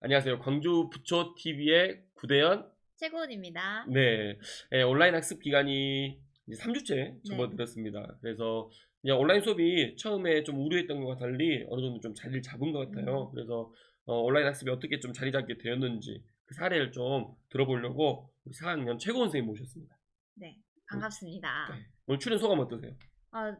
안녕하세요. 광주 부초 TV의 구대현. 최고원입니다. 네, 예, 온라인 학습 기간이 이제 3주째 네. 접어들었습니다. 그래서 그냥 온라인 수업이 처음에 좀 우려했던 것과 달리 어느 정도 좀 자리를 잡은 것 같아요. 음. 그래서 어, 온라인 학습이 어떻게 좀 자리 잡게 되었는지 그 사례를 좀 들어보려고 우리 4학년 최고원 선생님 모셨습니다. 네, 반갑습니다. 네. 오늘 출연 소감 어떠세요? 아,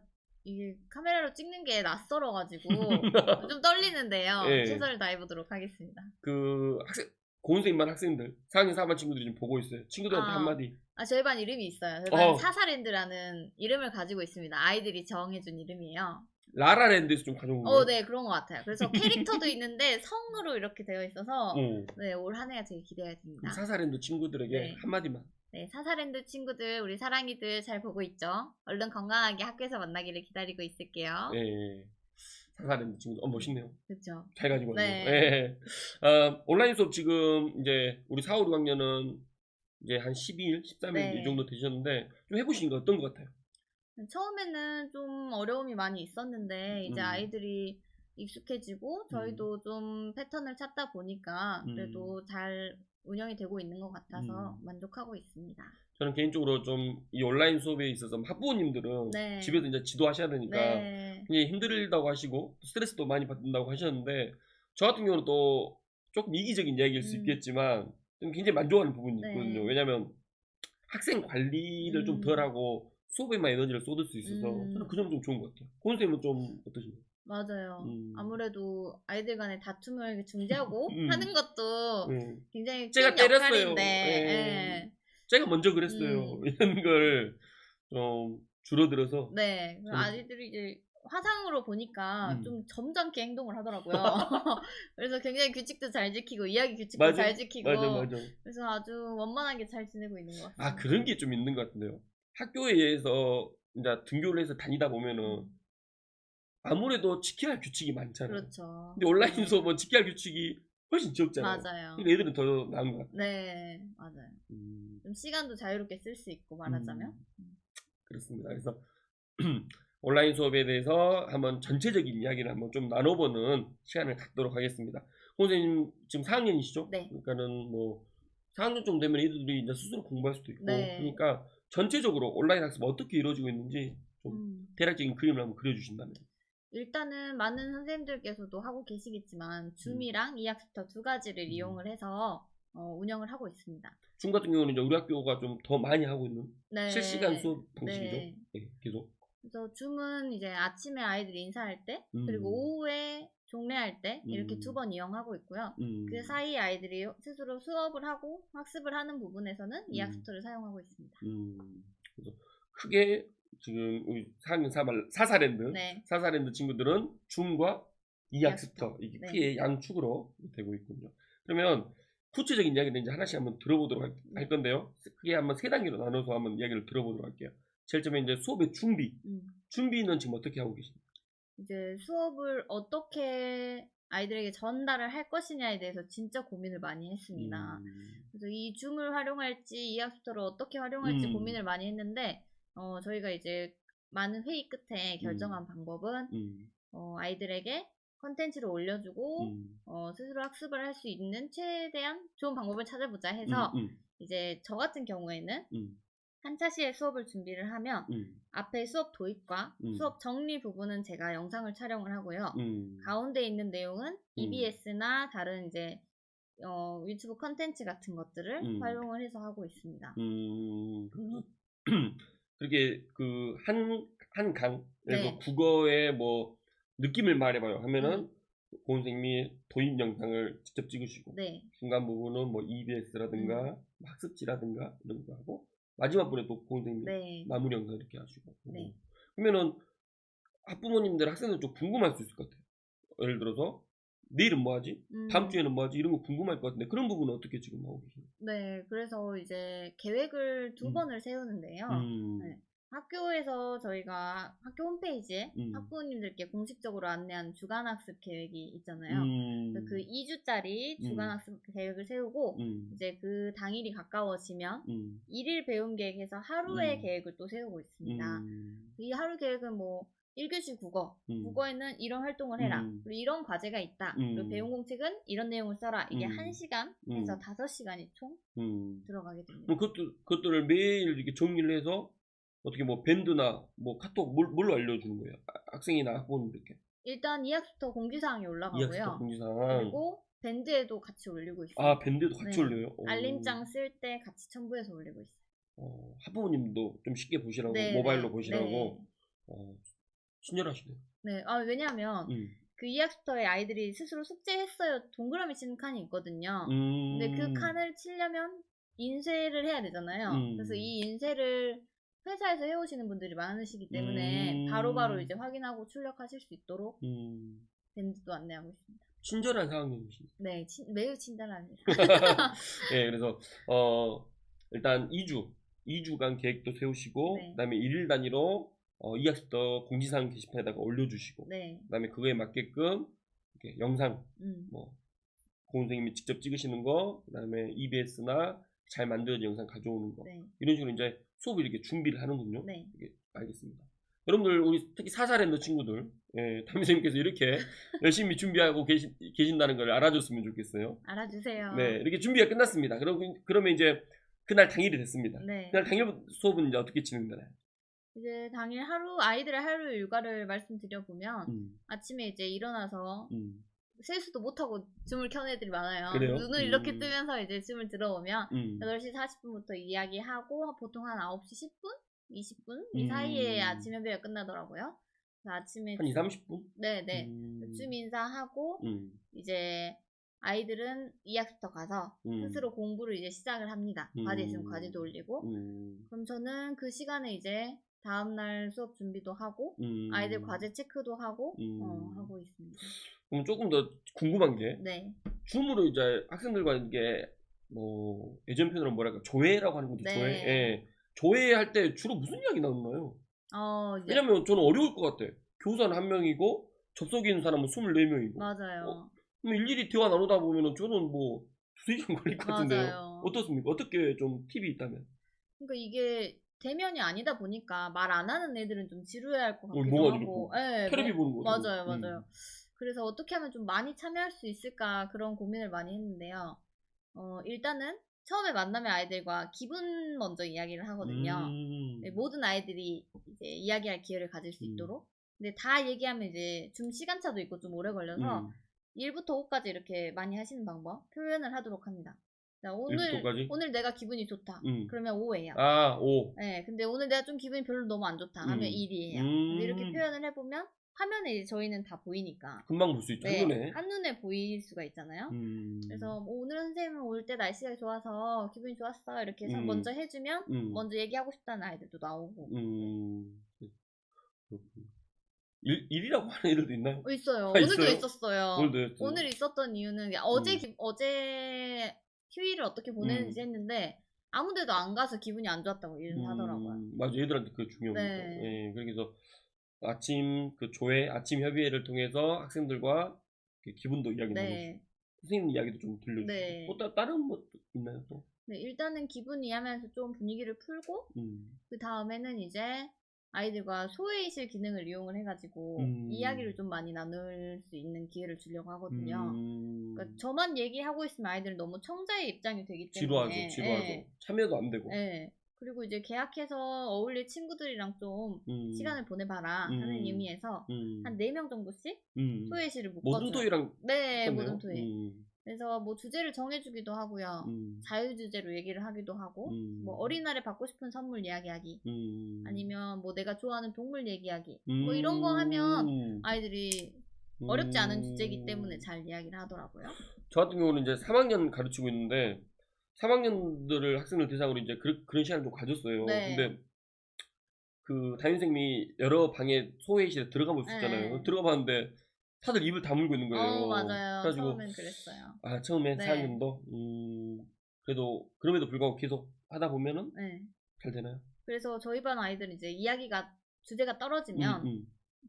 이게 카메라로 찍는 게 낯설어가지고 좀 떨리는데요. 네. 최선을 다해보도록 하겠습니다. 그 학생 고은 선생님만 학생들 4학년 4반 친구들이 좀 보고 있어요. 친구들한테 아. 한마디. 아, 저희 반 이름이 있어요. 저희 반 어. 사사랜드라는 이름을 가지고 있습니다. 아이들이 정해준 이름이에요. 라라랜드에서 좀 가져온 거예요. 어, 네, 그런 것 같아요. 그래서 캐릭터도 있는데 성으로 이렇게 되어 있어서 어. 네, 올 한 해가 되게 기대가 됩니다. 사사랜드 친구들에게 네. 한마디만. 네, 사사랜드 친구들, 우리 사랑이들 잘 보고 있죠? 얼른 건강하게 학교에서 만나기를 기다리고 있을게요. 예. 사사랜드 친구들. 어, 멋있네요. 그렇죠. 잘 가지고 네. 왔네요. 예. 어, 온라인 수업 지금 이제 우리 4, 5, 6학년은 이제 한 12일, 13일 네. 이 정도 되셨는데 좀 해보신 거 어떤 것 같아요? 처음에는 좀 어려움이 많이 있었는데 이제 음. 아이들이 익숙해지고 저희도 좀 패턴을 찾다 보니까 음. 그래도 잘 운영이 되고 있는 것 같아서 음. 만족하고 있습니다. 저는 개인적으로 좀 이 온라인 수업에 있어서 학부모님들은 네. 집에서 이제 지도하셔야 되니까 네. 굉장히 힘들다고 하시고 스트레스도 많이 받는다고 하셨는데 저 같은 경우는 또 조금 이기적인 이야기일 수 음. 있겠지만 좀 굉장히 만족하는 부분이 네. 있거든요. 왜냐하면 학생 관리를 좀 음. 덜하고 수업에만 에너지를 쏟을 수 있어서 음. 저는 그 점은 좀 좋은 것 같아요. 고은 선생님은 좀 어떠신가요? 맞아요. 음. 아무래도 아이들 간의 다툼을 중재하고 음. 하는 것도 음. 굉장히 제가 큰 때렸어요. 역할인데 예. 예. 제가 먼저 그랬어요. 음. 이런 걸 좀 줄어들어서 네, 그래서 저는- 아이들이 이제 화상으로 보니까 음. 좀 점잖게 행동을 하더라고요. 그래서 굉장히 규칙도 잘 지키고 이야기 규칙도 맞아, 잘 지키고 맞아 맞아. 그래서 아주 원만하게 잘 지내고 있는 것 같아요. 아 그런 게 좀 있는 것 같은데요. 학교에서 이제 등교를 해서 다니다 보면은 아무래도 지켜야 할 규칙이 많잖아요. 그렇죠. 근데 온라인 수업은 지켜야 할 규칙이 훨씬 적잖아요. 맞아요. 근데 애들은 더 나은 것 같아요. 네, 맞아요. 음, 좀 시간도 자유롭게 쓸 수 있고 말하자면. 음, 그렇습니다. 그래서 온라인 수업에 대해서 한번 전체적인 이야기를 한번 좀 나눠보는 시간을 갖도록 하겠습니다. 선생님 지금 4학년이시죠? 네. 그러니까는 뭐 4학년 정도 되면 애들이 이제 스스로 공부할 수도 있고 네. 그러니까 전체적으로 온라인 학습 어떻게 이루어지고 있는지 좀 음. 대략적인 그림을 한번 그려주신다면. 일단은 많은 선생님들께서도 하고 계시겠지만 줌이랑 이학습터 두 가지를 음. 이용을 해서 어, 운영을 하고 있습니다. 중 같은 경우는 이제 우리 학교가 좀 더 많이 하고 있는 네. 실시간 수업 방식이죠. 네. 네, 계속. 그래서 줌은 이제 아침에 아이들이 인사할 때 음. 그리고 오후에 종례할 때 이렇게 음. 두번 이용하고 있고요. 음. 그 사이 아이들이 스스로 수업을 하고 학습을 하는 부분에서는 이 음. 학습터를 사용하고 있습니다. 음, 그래서 크게 지금 우리 4학년 4말, 사사랜드 네. 사사랜드 친구들은 줌과 이학습터. 이게 네. 크게 양축으로 되고 있군요. 그러면 구체적인 이야기를 이제 하나씩 한번 들어보도록 할, 할 건데요. 크게 한번 세 단계로 나눠서 한번 이야기를 들어보도록 할게요. 제일 처음에 이제 수업의 준비. 음. 준비는 지금 어떻게 하고 계십니까? 이제 수업을 어떻게 아이들에게 전달을 할 것이냐에 대해서 진짜 고민을 많이 했습니다. 음, 그래서 이 줌을 활용할지 이 학습터를 어떻게 활용할지 음. 고민을 많이 했는데 어, 저희가 이제 많은 회의 끝에 결정한 방법은 음, 어, 아이들에게 컨텐츠를 올려주고 음, 어, 스스로 학습을 할 수 있는 최대한 좋은 방법을 찾아보자 해서 음, 이제 저 같은 경우에는 음, 한차 시에 수업을 준비를 하면 음, 앞에 수업 도입과 음. 수업 정리 부분은 제가 영상을 촬영을 하고요. 음, 가운데 있는 내용은 EBS나 다른 이제 어, 유튜브 컨텐츠 같은 것들을 음. 활용을 해서 하고 있습니다. 음, 그렇게 그 한 한 강, 그래서 네. 국어의 뭐 느낌을 말해봐요 하면은 고은 선생님이 도입 영상을 직접 찍으시고 네, 중간 부분은 뭐 EBS라든가 음. 학습지라든가 이런 거 하고 마지막 부분에 또 고은 선생님이 네, 마무리 영상 이렇게 하시고 네. 그러면은 학부모님들 학생들 좀 궁금할 수 있을 것 같아요. 예를 들어서 내일은 뭐 하지? 음, 다음 주에는 뭐 하지? 이런 거 궁금할 것 같은데 그런 부분은 어떻게 지금 하고 계세요? 네, 그래서 이제 계획을 두 음. 번을 세우는데요. 음, 네. 학교에서 저희가 학교 홈페이지에 음. 학부모님들께 공식적으로 안내한 주간 학습 계획이 있잖아요. 음, 그 2주짜리 주간 음. 학습 계획을 세우고 음, 이제 그 당일이 가까워지면 음, 일일 배움 계획에서 하루의 음. 계획을 또 세우고 있습니다. 음, 이 하루 계획은 뭐 1교시 국어. 음. 국어에는 이런 활동을 해라. 음. 그리고 이런 과제가 있다. 음. 그리고 배운 공책은 이런 내용을 써라. 이게 음. 1시간에서 음. 5시간이 총 음. 들어가게 됩니다. 그럼 그것들, 그것들을 매일 이렇게 정리를 해서 어떻게 뭐 밴드나 뭐 카톡 뭘, 뭘로 알려주는 거예요? 아, 학생이나 학부모님 이렇게. 일단 2학부터 공지사항이 올라가고요. 공지사항. 그리고 밴드에도 같이 올리고 있어요. 아 밴드도 같이 네. 올려요? 오. 알림장 쓸 때 같이 첨부해서 올리고 있어요. 어, 학부모님도 좀 쉽게 보시라고 네, 모바일로 네, 보시라고 네. 어, 친절하시네요. 네, 아, 왜냐하면 음. 그 2학부터의 아이들이 스스로 숙제했어요. 동그라미 치는 칸이 있거든요. 음. 근데 그 칸을 치려면 인쇄를 해야 되잖아요. 음. 그래서 이 인쇄를 회사에서 해오시는 분들이 많으시기 때문에 음. 바로 바로 이제 확인하고 출력하실 수 있도록 음. 밴드도 안내하고 있습니다. 친절한 상황이시네요. 네, 친- 매우 친절합니다. 예, 그래서 어 일단 2주, 2주간 계획도 세우시고 네. 그다음에 일일 단위로 어, 이 학습도 공지사항 게시판에다가 올려주시고 네, 그다음에 그거에 맞게끔 이렇게 영상 음, 뭐 고은 선생님이 직접 찍으시는 거, 그다음에 EBS나 잘 만들어진 영상 가져오는 거 네, 이런 식으로 이제 수업을 이렇게 준비를 하는군요. 네. 이게 알겠습니다. 여러분들 우리 특히 사살했는 친구들, 예, 담임 선생님께서 이렇게 열심히 준비하고 계시, 계신다는 걸 알아줬으면 좋겠어요. 알아주세요. 네, 이렇게 준비가 끝났습니다. 그러고 그러면 이제 그날 당일이 됐습니다. 네. 그날 당일 수업은 이제 어떻게 진행되나요? 이제 당일 하루 아이들의 하루 일과를 말씀드려 보면 음, 아침에 이제 일어나서 음, 세수도 못하고 줌을 켠 애들이 많아요. 그래요? 눈을 이렇게 음. 뜨면서 이제 줌을 들어오면 음. 8시 40분부터 이야기하고 보통 한 9시 10분? 20분? 이 음. 사이에 아침 협의가 끝나더라고요. 아침에 한 2, 30분? 네네 음, 줌 인사하고 음, 이제 아이들은 2학부터 가서 음, 스스로 공부를 이제 시작을 합니다. 과제 있으면 음. 과제도 올리고 음, 그럼 저는 그 시간에 이제 다음날 수업 준비도 하고 음. 아이들 과제 체크도 하고 음. 어, 하고 있습니다. 그럼 조금 더 궁금한 게 네. 줌으로 이제 학생들과 이게 뭐 예전 표현으로 뭐랄까 조회라고 하는 것도 네. 조회. 예. 조회할 때 주로 무슨 이야기 나오나요? 어, 이제 왜냐면 저는 어려울 것 같아. 교사는 한 명이고 있는 사람은 24명이고. 맞아요. 어, 그럼 일일이 대화 나누다 보면은 저는 뭐 두세 시간 걸릴 것 같은데요. 맞아요. 어떻습니까? 어떻게 좀 팁이 있다면? 그러니까 이게 대면이 아니다 보니까 말 안 하는 애들은 좀 지루해할 것 어, 같기도 뭐가 하고. 예, 테레비 뭐- 보는 거. 맞아요, 맞아요. 그래서 어떻게 하면 좀 많이 참여할 수 있을까 그런 고민을 많이 했는데요. 어, 일단은 처음에 만나면 아이들과 기분 먼저 이야기를 하거든요. 음. 네, 모든 아이들이 이제 이야기할 기회를 가질 수 음. 있도록. 근데 다 얘기하면 이제 좀 시간차도 있고 좀 오래 걸려서 음. 1부터 5까지 이렇게 많이 하시는 방법 표현을 하도록 합니다. 자, 오늘 1부터 5까지? 오늘 내가 기분이 좋다. 음. 그러면 5예요. 아, 오. 네, 근데 오늘 내가 좀 기분이 별로 너무 안 좋다 하면 음. 1이에요. 음. 이렇게 표현을 해보면 화면에 이제 저희는 다 보이니까 금방 볼 수 있죠. 네, 한눈에. 한눈에 보일 수가 있잖아요. 음. 그래서 뭐 오늘 선생님은 올 때 날씨가 좋아서 기분이 좋았어 이렇게 해서 음. 먼저 해주면 음. 먼저 얘기하고 싶다는 아이들도 나오고 음. 그렇군요. 일, 일이라고 하는 애들도 있나요? 어, 있어요. 아, 오늘도 있어요? 있었어요. 오늘도. 오늘 있었던 이유는 어제 음. 기- 어제 휴일을 어떻게 보내는지 음. 했는데 아무데도 안 가서 기분이 안 좋았다고 일을 하더라고요. 음, 맞아, 얘들한테 그게 중요합니다. 네. 예, 그래서 아침 그 조회, 아침 협의회를 통해서 학생들과 이렇게 기분도 이야기 나누고 네. 선생님 이야기도 좀 들려주고 네. 또 따, 다른 뭐 있나요 또? 네, 일단은 기분 이해하면서 좀 분위기를 풀고 음, 그 다음에는 이제 아이들과 소외의실 기능을 이용을 해가지고 음. 이야기를 좀 많이 나눌 수 있는 기회를 주려고 하거든요. 음, 그러니까 저만 얘기하고 있으면 아이들은 너무 청자의 입장이 되기 지루하죠, 때문에 지루하죠. 예, 참여도 안 되고. 예. 그리고 이제 계약해서 어울릴 친구들이랑 좀 음, 시간을 보내봐라 음. 하는 의미에서 음, 한 4명 정도씩 음. 소외실을 묶어줘요. 모든 토이랑 네. 모든 토이. 음, 그래서 뭐 주제를 정해주기도 하고요. 음, 자유 주제로 얘기를 하기도 하고, 음. 뭐 어린날에 받고 싶은 선물 이야기하기, 음, 아니면 뭐 내가 좋아하는 동물 얘기하기, 뭐 이런 거 하면 아이들이 어렵지 않은 주제이기 때문에 음. 잘 이야기를 하더라고요. 저 같은 경우는 이제 3학년 가르치고 있는데 3학년들을 학생들 대상으로 이제 그, 런 시간을 좀 가졌어요. 네. 근데 그 담임선생님이 여러 방에 소회의실에 들어가 볼 수 있잖아요. 네. 들어가 봤는데 다들 입을 다물고 있는 거예요. 어, 맞아요. 그래가지고 처음엔 그랬어요. 아 처음에 네. 4학년도 음, 그래도 그럼에도 불구하고 계속 하다 보면은 네. 잘 되나요? 그래서 저희 반 아이들은 이제 이야기가 주제가 떨어지면 음, 음.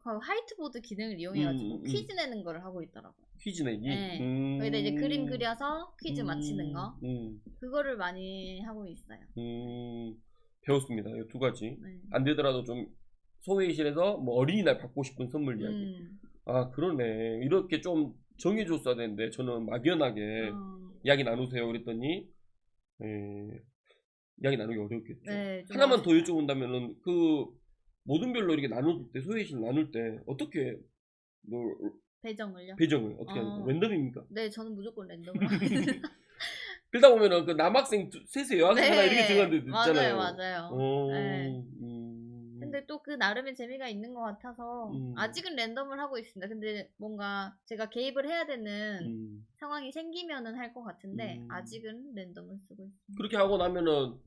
그 화이트보드 기능을 이용해가지고 음, 음, 퀴즈 내는 거를 하고 있더라고요. 퀴즈 내기. 네. 음, 거기다 이제 그림 그려서 퀴즈 맞히는 거 음, 그거를 많이 하고 있어요. 음, 배웠습니다. 이 두 가지. 네. 안 되더라도 좀 소회의실에서 뭐 어린이날 받고 싶은 선물 이야기. 음. 아 그러네. 이렇게 좀 정해줬어야 되는데 저는 막연하게 어, 이야기 나누세요 그랬더니 에, 이야기 나누기 어렵겠죠. 네, 좀 하나만 더. 여쭤본다면은 그 모든 별로 이렇게 나눌 때 소외실 나눌 때 어떻게 뭐 배정을요? 배정을 어떻게 하는 어. 거예요? 랜덤입니까? 네, 저는 무조건 랜덤으로 합니다. 그러다 보면은 그 남학생 두- 셋에 여학생 하나 이렇게 정한 데 네. 맞아요, 있잖아요. 맞아요. 어, 네. 음, 근데 또 그 나름의 재미가 있는 것 같아서 음. 아직은 랜덤을 하고 있습니다. 근데 뭔가 제가 개입을 해야 되는 음. 상황이 생기면은 할 것 같은데 음. 아직은 랜덤을 쓰고 있습니다. 그렇게 하고 나면은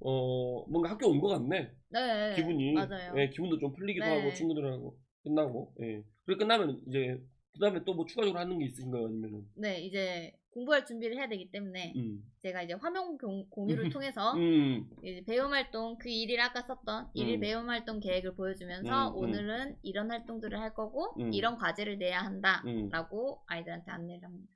어 뭔가 학교 온 것 같네 네, 기분이 맞아요. 예, 기분도 좀 풀리기도 네. 하고 친구들하고 끝나고 예 그리고 끝나면 이제 그 다음에 또 뭐 추가적으로 하는 게 있으신가요 아니면은 네, 이제 공부할 준비를 해야 되기 때문에 음. 제가 이제 화면 공, 공유를 통해서 음. 이제 배움 활동 그 일일 아까 썼던 일일 음. 배움 활동 계획을 보여주면서 음, 음. 오늘은 이런 활동들을 할 거고 음. 이런 과제를 내야 음. 한다라고 아이들한테 안내를 합니다.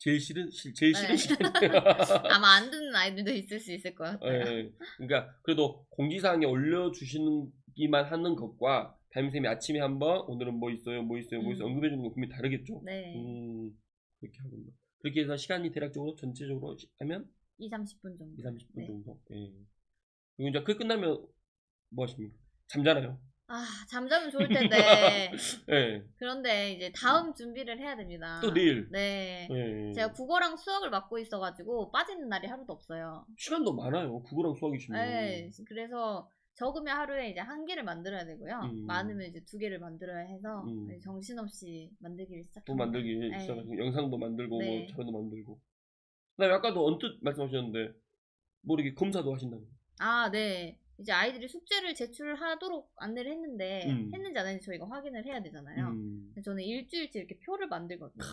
제일 싫은 시- 제일 싫은 네. 시간 아마 안 듣는 아이들도 있을 수 있을 것 같아요. 예, 그러니까 그래도 공지사항에 올려주시기만 하는 것과 담임쌤이 아침에 한 번 오늘은 뭐 있어요 뭐 있어요 뭐 있어요 음. 언급해주는 거 분명히 다르겠죠 네, 음 그렇게 하군요 그렇게 해서 시간이 대략적으로 전체적으로 시- 하면 2, 30분 정도. 2, 30분 네. 정도 예. 그리고 이제 그 끝나면 뭐 하십니까 잠자나요 아, 잠자면 좋을 텐데. 예. 그런데 이제 다음 준비를 해야 됩니다. 또 내일 네. 예. 제가 국어랑 수학을 맡고 있어가지고 빠지는 날이 하루도 없어요. 시간도 많아요 국어랑 수학이시면 네. 그래서 적으면 하루에 이제 한 개를 만들어야 되고요. 음. 많으면 이제 두 개를 만들어야 해서 음. 네, 정신없이 만들기를 시작합니다. 또 만들기 네. 시작하시고 영상도 만들고 네. 뭐 자료도 만들고 그다음에 아까도 언뜻 말씀하셨는데 뭐 이렇게 검사도 하신다는 아, 네. 이제 아이들이 숙제를 제출하도록 안내를 했는데 음. 했는지 안 했는지 저희가 확인을 해야 되잖아요. 음, 저는 일주일치 이렇게 표를 만들거든요.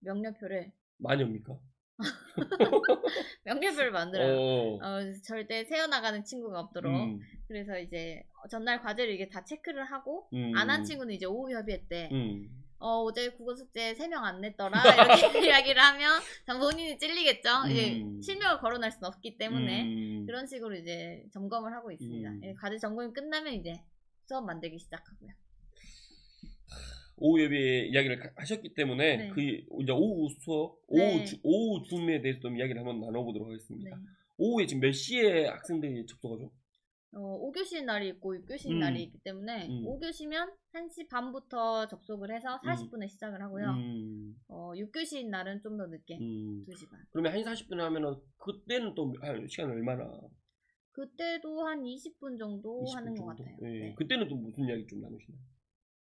명료표를 많이 옵니까? 명료표를 만들어요. 어, 어, 절대 새어나가는 친구가 없도록. 음, 그래서 이제 전날 과제를 이게 다 체크를 하고 음, 안 한 친구는 이제 오후 협의회 때 음, 어, 어제 국어 숙제 3명 안 냈더라 이렇게 이야기를 하면 당 본인이 찔리겠죠. 이제 음. 실명을 거론할 수는 없기 때문에 음, 그런 식으로 이제 점검을 하고 있습니다. 음. 예, 과제 점검이 끝나면 이제 수업 만들기 시작하고요. 오후 예배 이야기를 가- 하셨기 때문에 네. 그 이제 오후 수업, 네. 오후 주, 오후 줌에 대해서 좀 이야기를 한번 나눠보도록 네. 하겠습니다. 오후에 지금 몇 시에 학생들이 접속하죠? 어, 5교시 날이 있고 6교시 음. 날이 있기 때문에 음. 5교시면 1시 반부터 접속을 해서 40분에 시작을 하고요. 음, 어, 6교시인 날은 좀 더 늦게 음. 2시 반. 그러면 1시 40분에 하면은 그때는 또 한 시간 얼마나 그때도 한 20분 정도 20분 하는 것 정도? 같아요. 예. 네. 그때는 또 무슨 이야기 좀 나누시나요?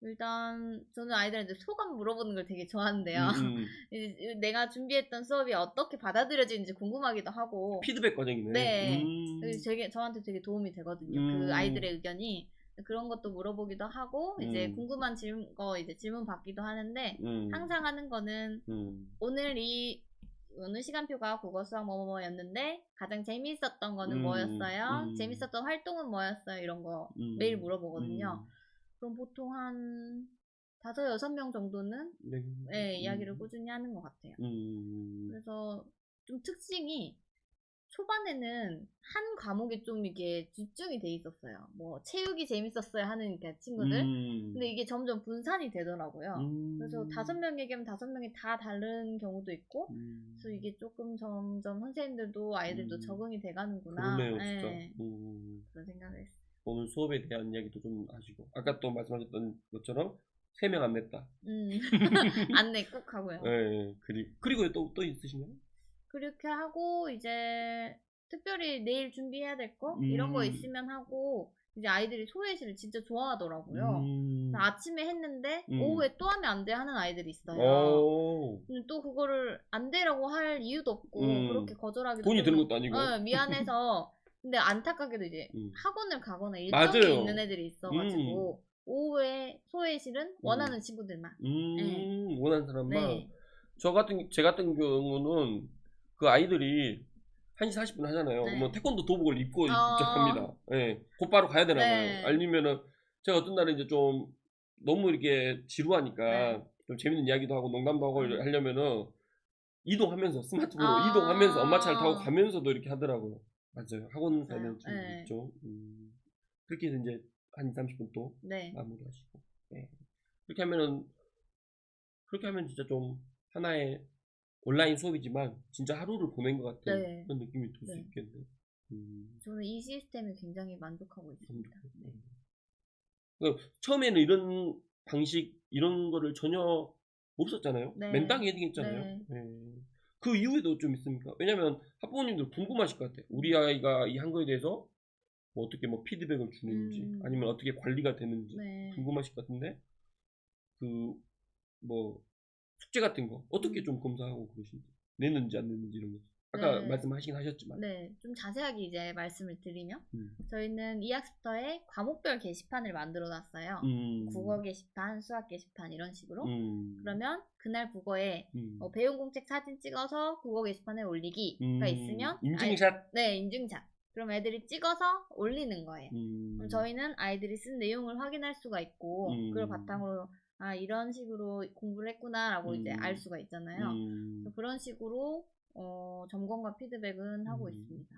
일단 저는 아이들한테 소감 물어보는 걸 되게 좋아하는데요. 음, 음. 내가 준비했던 수업이 어떻게 받아들여지는지 궁금하기도 하고 피드백 과정이네. 네. 음. 되게 저한테 되게 도움이 되거든요. 음. 그 아이들의 의견이 그런 것도 물어보기도 하고 이제 음. 궁금한 질문 거 이제 질문 받기도 하는데 음. 항상 하는 거는 음. 오늘 이 오늘 시간표가 국어 수학 뭐뭐였는데 가장 재미있었던 거는 음, 뭐였어요? 음. 재밌었던 활동은 뭐였어요? 이런 거 음. 매일 물어보거든요. 음. 그럼 보통 한 다섯 여섯 명 정도는 네. 네, 이야기를 음. 꾸준히 하는 것 같아요. 음. 그래서 좀 특징이 초반에는 한 과목에 좀 이게 집중이 돼 있었어요. 뭐 체육이 재밌었어요 하는 그 친구들. 음. 근데 이게 점점 분산이 되더라고요. 음. 그래서 다섯 명 얘기하면 다섯 명이 다 다른 경우도 있고, 음. 그래서 이게 조금 점점 선생님들도 아이들도 음. 적응이 돼가는구나. 그러네요. 네, 음. 그런 생각을 했어요. 오늘 수업에 대한 이야기도 좀 하시고 아까 또 말씀하셨던 것처럼 세 명 안 냈다. 음. 안내 꼭 하고요. 네. 그리 그리고 또또 있으신가요? 그렇게 하고 이제 특별히 내일 준비해야 될거 이런 거 음. 있으면 하고 이제 아이들이 소외시를 진짜 좋아하더라고요. 음. 그래서 아침에 했는데 음. 오후에 또 하면 안 돼 하는 아이들이 있어요. 오. 근데 또 그거를 안 되라고 할 이유도 없고 음. 그렇게 거절하기도 돈이 드는 좀- 것도 아니고. 어, 미안해서 근데 안타깝게도 이제 음. 학원을 가거나 일정이 맞아요. 있는 애들이 있어가지고 오후에 소외실은 원하는 친구들만. 음. 원하는 사람만. 네. 저 같은 제 같은 경우는 그 아이들이 1시 40분 하잖아요. 네. 그러면 태권도 도복을 입고 어. 입장합니다. 예. 곧바로 가야 되나 봐요. 네. 아니면은 제가 어떤 날은 이제 좀 너무 이렇게 지루하니까 네. 좀 재밌는 이야기도 하고 농담도 하고 음. 하려면은 이동하면서 스마트폰으로 아. 이동하면서 엄마 차를 타고 가면서도 이렇게 하더라고요. 맞아요. 학원 맞아요. 가는 친구 네. 있죠. 음. 그렇게 해서 이제 한 2, 30분 또 네. 마무리하시고. 네. 그렇게 하면은 그렇게 하면 진짜 좀 하나의 온라인 수업이지만 진짜 하루를 보낸 것 같은 네. 그런 느낌이 들 수 네. 있겠네요. 음, 저는 이 시스템에 굉장히 만족하고 참 있습니다. 좋겠네. 그 처음에는 이런 방식 이런 거를 전혀 없었잖아요. 네. 맨땅 헤딩했잖아요. 네. 그 이후에도 좀 있습니까? 왜냐면 학부모님들 궁금하실 것 같아요. 우리 아이가 이 한 거에 대해서 뭐 어떻게 뭐 피드백을 주는지 음. 아니면 어떻게 관리가 되는지 네. 궁금하실 것 같은데 그 뭐 숙제 같은 거 어떻게 음. 좀 검사하고 그러신지 냈는지 안 냈는지 이런 거 아까 네. 말씀하시긴 하셨지만 네, 좀 자세하게 이제 말씀을 드리면 음. 저희는 이 학습터에 과목별 게시판을 만들어 놨어요. 음. 국어 게시판, 수학 게시판 이런 식으로. 음. 그러면 그날 국어에 음. 어, 배운 공책 사진 찍어서 국어 게시판에 올리기가 음. 있으면 인증샷 아이- 네, 인증샷. 그럼 애들이 찍어서 올리는 거예요. 음. 그럼 저희는 아이들이 쓴 내용을 확인할 수가 있고 음. 그걸 바탕으로 아 이런 식으로 공부를 했구나라고 이제 음. 알 수가 있잖아요. 그런 식으로 어, 점검과 피드백은 하고 음. 있습니다.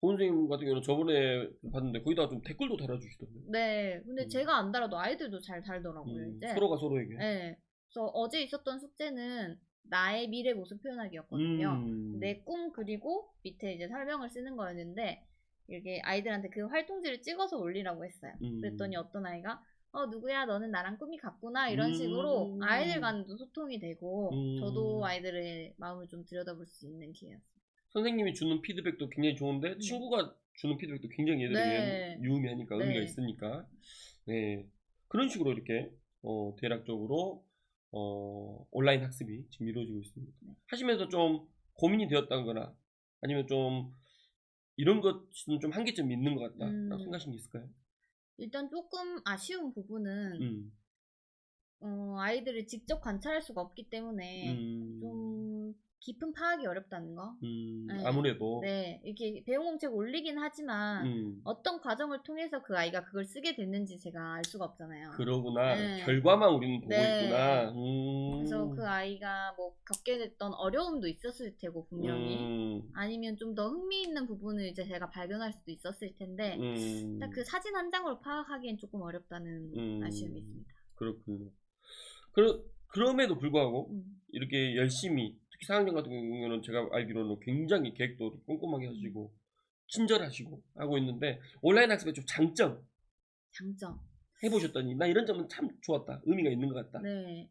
고은 선생님 같은 경우는 저번에 봤는데 거기다 좀 댓글도 달아주시던데 네, 근데 음. 제가 안 달아도 아이들도 잘 달더라고요. 음, 이제. 서로가 서로에게 네. 그래서 어제 있었던 숙제는 나의 미래 모습 표현하기였거든요. 음. 내 꿈 그리고 밑에 이제 설명을 쓰는 거였는데 이렇게 아이들한테 그 활동지를 찍어서 올리라고 했어요. 음. 그랬더니 어떤 아이가 어 누구야 너는 나랑 꿈이 같구나 이런 음. 식으로 아이들 간도 소통이 되고 음. 저도 아이들의 마음을 좀 들여다볼 수 있는 기회였어요. 선생님이 주는 피드백도 굉장히 좋은데 친구가 주는 피드백도 굉장히 얘들에게 음. 네. 유의미하니까 의미가 네. 있으니까 네 그런 식으로 이렇게 어, 대략적으로 어, 온라인 학습이 지금 이루어지고 있습니다. 네. 하시면서 좀 고민이 되었다거나 아니면 좀 이런 것은 좀 한계점이 있는 것 같다 음. 생각하신 게 있을까요? 일단 조금 아쉬운 부분은 음, 어, 아이들을 직접 관찰할 수가 없기 때문에 음, 좀 깊은 파악이 어렵다는 거. 음, 네. 아무래도 네, 이렇게 배운 공책 올리긴 하지만 음, 어떤 과정을 통해서 그 아이가 그걸 쓰게 됐는지 제가 알 수가 없잖아요. 그러구나 네. 결과만 우리는 보고 네. 있구나. 음, 그래서 그 아이가 뭐 겪게 됐던 어려움도 있었을 테고 분명히 음, 아니면 좀 더 흥미있는 부분을 이제 제가 발견할 수도 있었을 텐데 음, 딱그 사진 한 장으로 파악하기엔 조금 어렵다는 음. 아쉬움이 있습니다. 그렇군요. 그러, 그럼에도 불구하고 음. 이렇게 열심히 특히 4학년 같은 경우는 제가 알기로는 굉장히 계획도 꼼꼼하게 하시고 친절하시고 하고 있는데 온라인 학습의 좀 장점 장점. 해보셨더니 나 이런 점은 참 좋았다 의미가 있는 것 같다. 네.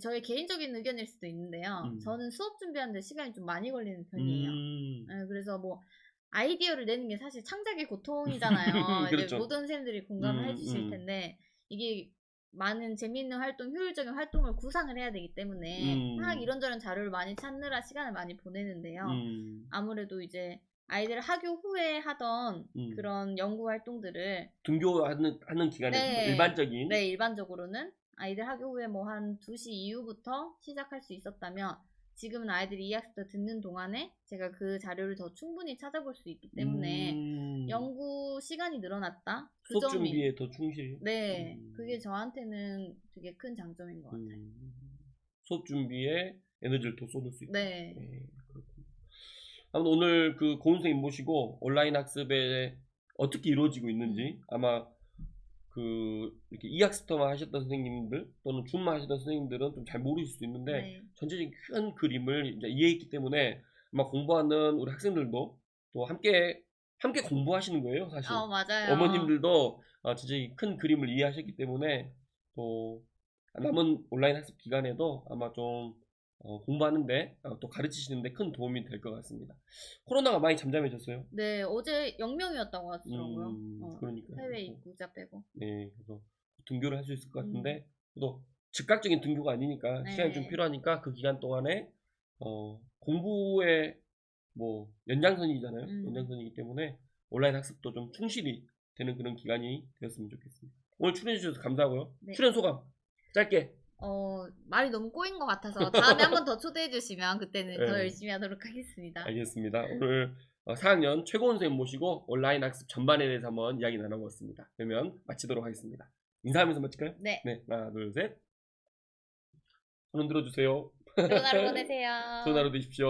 저의 개인적인 의견일 수도 있는데요. 음. 저는 수업 준비하는데 시간이 좀 많이 걸리는 편이에요. 음, 네, 그래서 뭐 아이디어를 내는 게 사실 창작의 고통이잖아요. 그렇죠. 모든 선생님들이 공감을 음, 해주실 음. 텐데 이게 많은 재미있는 활동, 효율적인 활동을 구상을 해야 되기 때문에 음. 막 이런저런 자료를 많이 찾느라 시간을 많이 보내는데요. 음, 아무래도 이제 아이들 학교 후에 하던 음. 그런 연구 활동들을 등교하는 하는 기간에 네. 일반적인 네 일반적으로는 아이들 학교 후에 뭐 한 2시 이후부터 시작할 수 있었다면 지금은 아이들이 이 학습 듣는 동안에 제가 그 자료를 더 충분히 찾아볼 수 있기 때문에 음, 연구 시간이 늘어났다. 그 수업 점이 준비에 더 충실히 네, 음. 그게 저한테는 되게 큰 장점인 것 같아요. 음, 수업 준비에 에너지를 더 쏟을 수 있다. 네, 네, 그렇군요. 아무튼 오늘 그 고은 선생님 모시고 온라인 학습에 어떻게 이루어지고 있는지 아마 그 이렇게 이학습터만 하셨던 선생님들 또는 줌만 하셨던 선생님들은 좀 잘 모르실 수 있는데 네, 전체적인 큰 그림을 이제 이해했기 때문에 아마 공부하는 우리 학생들도 또 함께 함께 공부하시는 거예요 사실 어 맞아요. 어머님들도 어, 진짜 이 큰 그림을 이해하셨기 때문에 또 남은 온라인 학습 기간에도 아마 좀 어, 공부하는데 어, 또 가르치시는데 큰 도움이 될 것 같습니다. 코로나가 많이 잠잠해졌어요. 네, 어제 0명이었다고 하더라고요. 음, 어, 그러니까 해외 입국자 빼고. 네, 그래서 등교를 할 수 있을 것 같은데 또 즉각적인 등교가 아니니까 네. 시간이 좀 필요하니까 그 기간 동안에 어, 공부에 뭐 연장선이잖아요. 음. 연장선이기 때문에 온라인 학습도 좀 충실히 되는 그런 기간이 되었으면 좋겠습니다. 오늘 출연해 주셔서 감사하고요. 네. 출연 소감 짧게. 어, 말이 너무 꼬인 것 같아서 다음에 한 번 더 초대해 주시면 그때는 더 네. 열심히 하도록 하겠습니다. 알겠습니다. 오늘 어, 4학년 최고원 선생님 모시고 온라인 학습 전반에 대해서 한번 이야기 나눠봤습니다. 그러면 마치도록 하겠습니다. 인사하면서 마칠까요? 네, 네, 하나, 둘, 셋. 손 흔들어 주세요. 좋은 하루 보내세요. 좋은 하루 되십시오.